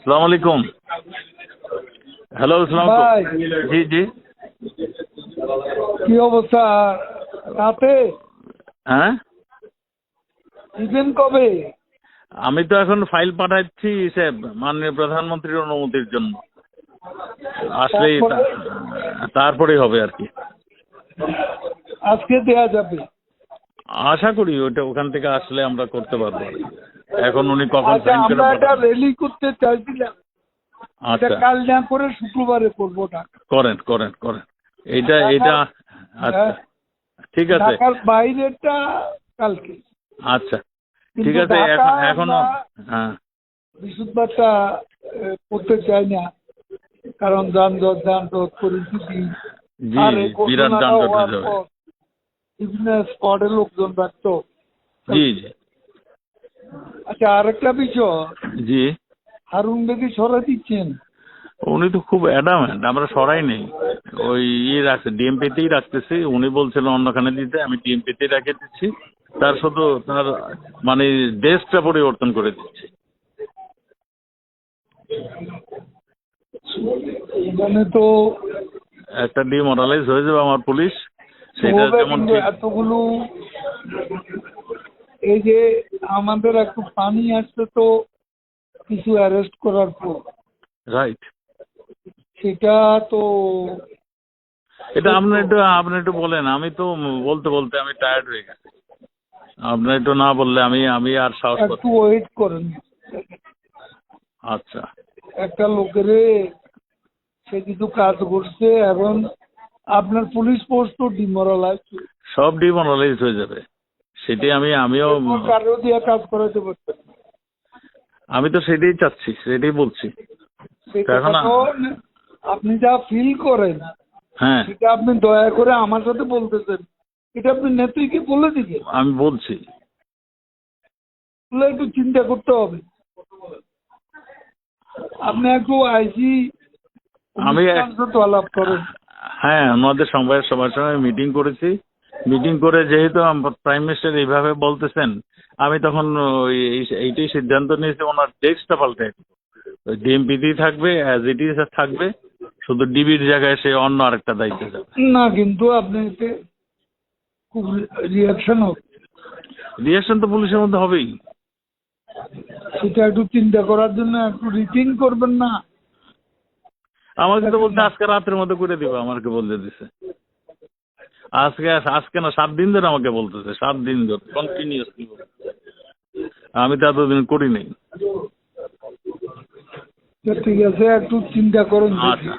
সালাম আলাইকুম। হ্যালো সালাম। জি জি। কি অবস্থা? রাতে? হ্যাঁ? দিবেন কবে? আমি তো এখন ফাইল পাঠাচ্ছি সে মাননীয় প্রধানমন্ত্রীর অনুমতির জন্য। আসলেই তারপরেই হবে আর কি। আজকে দেয়া যাবে। আশা করি ওটা ওখান থেকে আসলে আমরা করতে পারব। এখন উনি কখন আচ্ছা সাইন করে আমরা একটা পাঠাবেন? র্যালি করতে চাইছিলাম। এটা আচ্ছা কাল না করে শুক্রবারে করব ঢাকা। করেন করেন করেন। এটা এটা আচ্ছা। হ্যাঁ, ঠিক আছে। ঢাকার বাইরেটা কালকে। আচ্ছা। ঠিক আছে এখন এখনও হ্যাঁ। বৃহস্পতিবারটা করতে চাই না। কারণ যানজট যানজট পরিস্থিতি। জি বিরাট যানজট হয়ে যাবে বিভিন্ন স্পটে লোকজন রাখতো জি জি। আচ্ছা আরেকটা বিষয়। জি। হারুন বেদি সরে দিচ্ছেন। উনি তো খুব অ্যাডামেন্ট আমরা সরাই নেই। ওই ইয়ে রাখছে ডিএমপিতেই রাখতেছি। উনি বলছিলেন অন্যখানে দিতে আমি ডিএমপিতেই রেখে দিচ্ছি। তার শুধু তার মানে ডেস্কটা পরিবর্তন করে দিচ্ছি। এখানে তো একটা ডিমোরালাইজ হয়ে যাবে আমার পুলিশ। এতগুলো এই যে আমাদের একটু পানি আসছে তো কিছু অ্যারেস্ট করার পর। রাইট সেটা তো এটা আপনার একটু আপনি একটু বলেন আমি তো বলতে বলতে আমি টায়ার্ড হয়ে গেছি। আপনি একটু না বললে আমি আমি আর সাহস একটু ওয়েট করেন। আচ্ছা। একটা লোকেরে সে কিছু কাজ করছে এবং আপনার পুলিশ পোস্ট তো ডিমোরালাইজ সব ডিমোরালাইজ হয়ে যাবে। সেটাই আমি আমিও কারও দিয়ে কাজ করাতে পারতেন আমি তো সেটাই চাচ্ছি সেটাই বলছি। এখন আপনি যা ফিল করেন হ্যাঁ। সেটা আপনি দয়া করে আমার সাথে বলতেছেন। এটা আপনি নেত্রীকে বলে দিবেন। আমি বলছি। একটু চিন্তা করতে হবে। আপনি একটু আইসি আমি আলাপ করেন। হ্যাঁ আমাদের সংবাদের সবার সঙ্গে মিটিং করেছি। মিটিং করে যেহেতু প্রাইম মিনিস্টার এইভাবে বলতেছেন আমি তখন ওই এইটাই সিদ্ধান্ত নিয়েছি ওনার ডেস্কটা পাল্টে ডিএমপিতেই থাকবে অ্যাজ ইট ইজ থাকবে। শুধু ডিবির জায়গায় সে অন্য আরেকটা দায়িত্ব যাবে। না কিন্তু আপনি খুব রিয়াকশন হবে রিয়াকশন তো পুলিশের মধ্যে হবেই। সেটা একটু চিন্তা করার জন্য একটু রিথিং করবেন না। আমাকে তো বলতে আজকে রাতের মধ্যে করে দিবে আমাকে বলতে দিছে। আজকে আজকে না সাত দিন ধরে আমাকে বলতেছে সাত দিন ধরে। কন্টিনিউসলি আমি তো এতদিন করি নাই। ঠিক আছে একটু চিন্তা করুন আচ্ছা।